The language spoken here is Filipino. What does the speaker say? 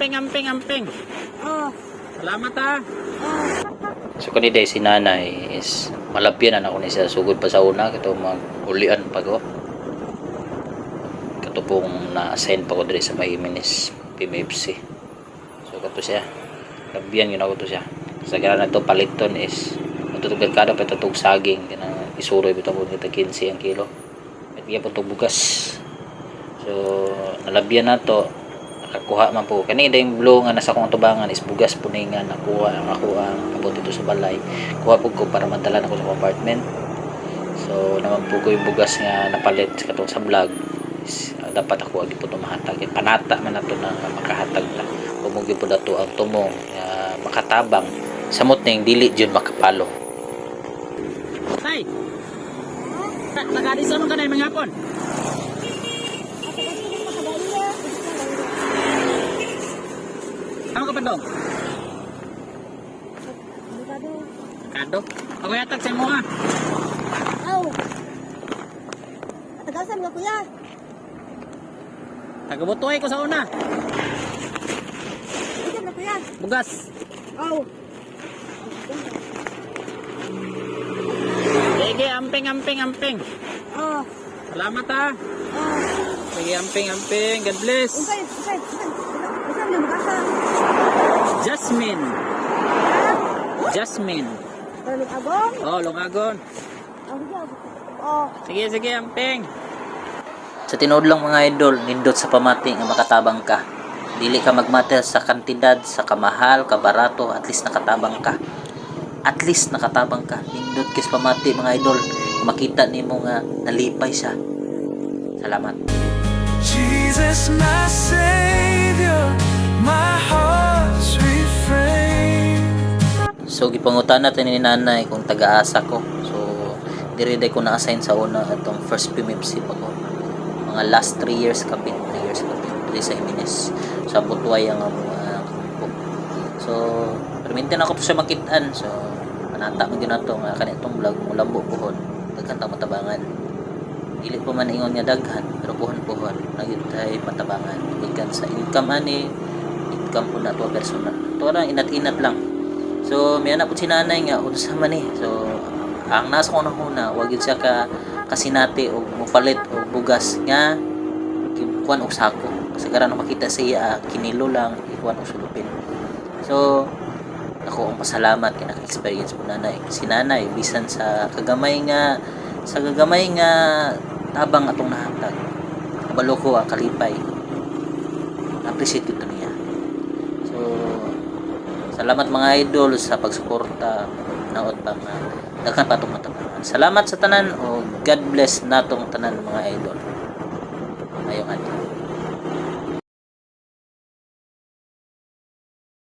amping, amping, amping. Oh, Salamat ha. oh. So kaniday si nanay is malapyan na ako ni siya sugod pa sa una kato mag-ulian pa ko. Kato pong na-assign pa ko diri sa may minis PMFC. So kato siya. Labyan yun ako to siya. Sa gara na to paliton is matutugad kada pa itutog saging kana isuroy bitaw mo kita 15 ang kilo. At iya po bugas. So nalabyan na to nakakuha man po. Kani yung blue nga nasa kong tubangan is bugas po ni nga nakuha ang ang abot dito sa balay. Kuha po ko para madala na ko sa apartment. So naman po ko yung bugas nga napalit katong sa vlog. Is ah, dapat ako agi po ito mahatag. Eh, panata man na to na makahatag ta kumugi po dato ang tumong nga makatabang. Samot ning dili jud makapalo. Tay. Ta- Taga di sa ano ka na yung mga? Ako kasi hindi makadaya. Ano ka pa dong? Bukado. Kado. Ako yatag sa mo ha. Aw. Atagasan nga kuya. Tagabutuhay ko sa una. Ito na kuya. Bugas. Aw. Sige, amping, amping, amping. Oh, Salamat ha. oh. Sige, amping, amping. God bless. Unsay, unsay, unsay. Mo makasa? Jasmine. Jasmine. Ni agong. Oh, lungagon. Hiyaw. Oh. Sige, sige, amping. Sa tinuod lang mga idol, nindot sa pamati nga makatabang ka. Dili ka magmate sa kantidad, sa kamahal, kabarato, at least nakatabang ka. At least nakatabang ka. Nindot kis pamati mga idol. Makita nimo nga nalipay siya. Salamat. Jesus, my Savior. So gipangutan natin ni nanay kung taga-asa ko. So dire day ko na-assign sa una atong first PMFC pa ko. Mga last 3 years kapin, 3 years kapin diri sa Jimenez. Sa Butuay ang uh. So permintin ako to siya makitaan. So panata man gyud nato nga kanitong vlog mo lambo buhon. Daghan ta matabangan. Dili ko man ingon nga daghan pero buhon-buhon nagyud tay matabangan. Ikan sa income ani income po na to personal. To lang inat-inat lang. So, may anak po si nanay nga, utos naman eh. So, ang nasa ko na una, wag yun siya ka kasinati o mupalit o bugas nga kuan og sako. Kasi karon makita siya, ah, kinilo lang, ikuan og sulupin. So, ako ang pasalamat kay naka-experience po nanay. Si nanay, bisan sa kagamay nga, sa kagamay nga tabang atong nahatag. Kabalo ko ang kalipay. Appreciate ko niya. Salamat mga idol sa pagsuporta naot pa nga daghan pa itong matabangan. Salamat sa tanan o God bless natong tanan mga idol.